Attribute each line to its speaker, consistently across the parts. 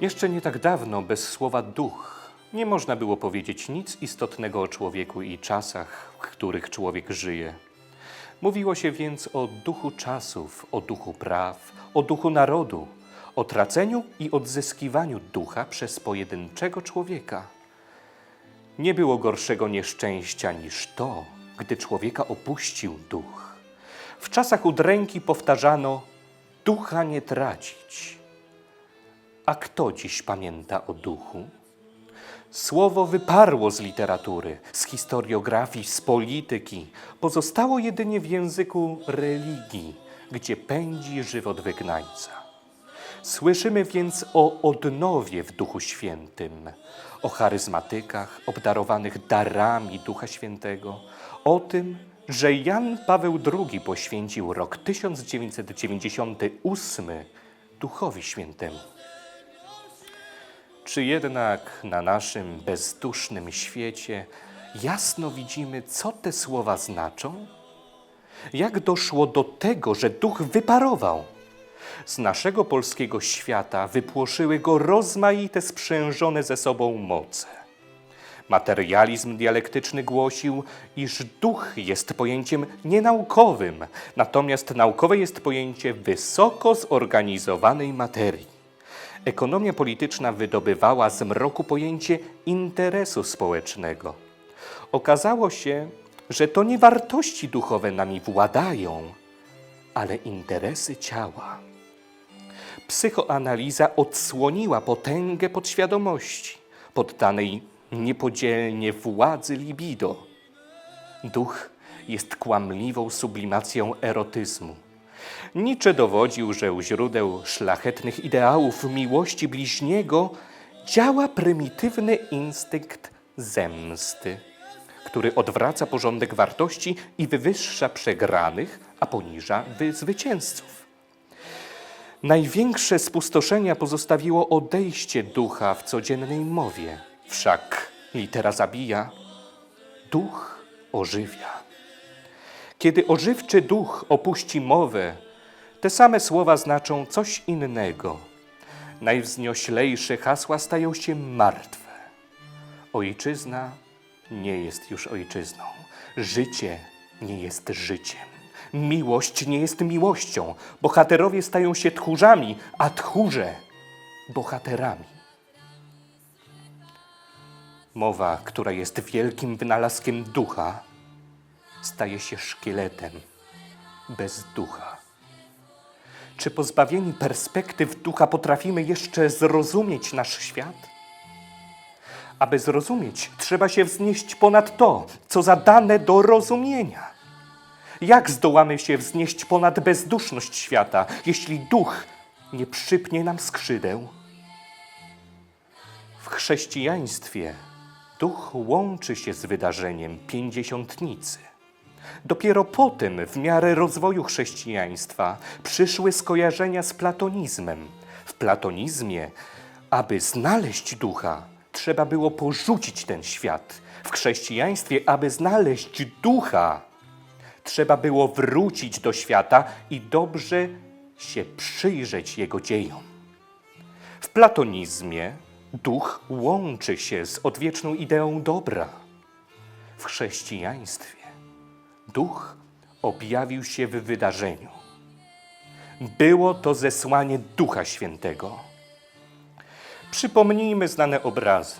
Speaker 1: Jeszcze nie tak dawno bez słowa duch nie można było powiedzieć nic istotnego o człowieku i czasach, w których człowiek żyje. Mówiło się więc o duchu czasów, o duchu praw, o duchu narodu, o traceniu i odzyskiwaniu ducha przez pojedynczego człowieka. Nie było gorszego nieszczęścia niż to, gdy człowieka opuścił duch. W czasach udręki powtarzano: ducha nie tracić. A kto dziś pamięta o duchu? Słowo wyparło z literatury, z historiografii, z polityki. Pozostało jedynie w języku religii, gdzie pędzi żywot wygnańca. Słyszymy więc o odnowie w Duchu Świętym, o charyzmatykach obdarowanych darami Ducha Świętego, o tym, że Jan Paweł II poświęcił rok 1998 Duchowi Świętemu. Czy jednak na naszym bezdusznym świecie jasno widzimy, co te słowa znaczą? Jak doszło do tego, że duch wyparował? Z naszego polskiego świata wypłoszyły go rozmaite sprzężone ze sobą moce. Materializm dialektyczny głosił, iż duch jest pojęciem nienaukowym, natomiast naukowe jest pojęcie wysoko zorganizowanej materii. Ekonomia polityczna wydobywała z mroku pojęcie interesu społecznego. Okazało się, że to nie wartości duchowe nami władają, ale interesy ciała. Psychoanaliza odsłoniła potęgę podświadomości, poddanej niepodzielnie władzy libido. Duch jest kłamliwą sublimacją erotyzmu. Nietzsche dowodził, że u źródeł szlachetnych ideałów miłości bliźniego działa prymitywny instynkt zemsty, który odwraca porządek wartości i wywyższa przegranych, a poniża wy- zwycięzców. Największe spustoszenia pozostawiło odejście ducha w codziennej mowie. Wszak litera zabija, duch ożywia. Kiedy ożywczy duch opuści mowę, te same słowa znaczą coś innego. Najwznioślejsze hasła stają się martwe. Ojczyzna nie jest już ojczyzną. Życie nie jest życiem. Miłość nie jest miłością. Bohaterowie stają się tchórzami, a tchórze bohaterami. Mowa, która jest wielkim wynalazkiem ducha, staje się szkieletem bez ducha. Czy pozbawieni perspektyw ducha potrafimy jeszcze zrozumieć nasz świat? Aby zrozumieć, trzeba się wznieść ponad to, co zadane do rozumienia. Jak zdołamy się wznieść ponad bezduszność świata, jeśli duch nie przypnie nam skrzydeł? W chrześcijaństwie duch łączy się z wydarzeniem pięćdziesiątnicy. Dopiero potem, w miarę rozwoju chrześcijaństwa, przyszły skojarzenia z platonizmem. W platonizmie, aby znaleźć ducha, trzeba było porzucić ten świat. W chrześcijaństwie, aby znaleźć ducha, trzeba było wrócić do świata i dobrze się przyjrzeć jego dziejom. W platonizmie duch łączy się z odwieczną ideą dobra. W chrześcijaństwie duch objawił się w wydarzeniu. Było to zesłanie Ducha Świętego. Przypomnijmy znane obrazy.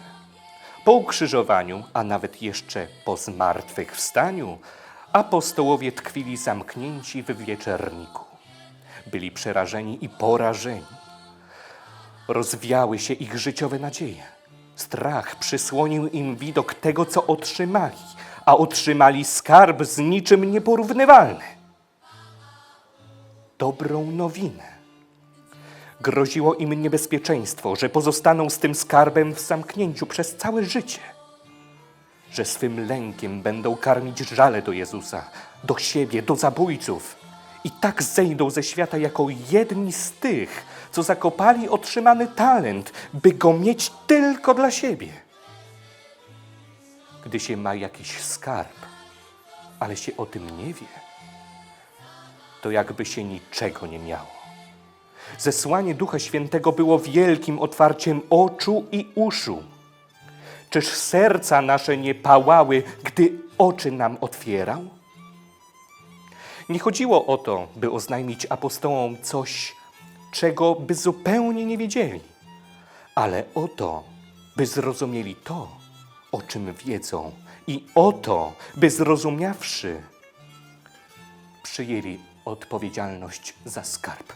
Speaker 1: Po ukrzyżowaniu, a nawet jeszcze po zmartwychwstaniu, apostołowie tkwili zamknięci w wieczerniku. Byli przerażeni i porażeni rozwiały się ich życiowe nadzieje. Strach przysłonił im widok tego, co otrzymali, a otrzymali skarb z niczym nieporównywalny. Dobrą nowinę. Groziło im niebezpieczeństwo, że pozostaną z tym skarbem w zamknięciu przez całe życie. Że swym lękiem będą karmić żale do Jezusa, do siebie, do zabójców. I tak zejdą ze świata jako jedni z tych, co zakopali otrzymany talent, by go mieć tylko dla siebie. Gdy się ma jakiś skarb, ale się o tym nie wie, to jakby się niczego nie miało. Zesłanie Ducha Świętego było wielkim otwarciem oczu i uszu. Czyż serca nasze nie pałały, gdy oczy nam otwierał? Nie chodziło o to, by oznajmić apostołom coś, czego by zupełnie nie wiedzieli, ale o to, by zrozumieli to, o czym wiedzą, i o to, by zrozumiawszy, przyjęli odpowiedzialność za skarb.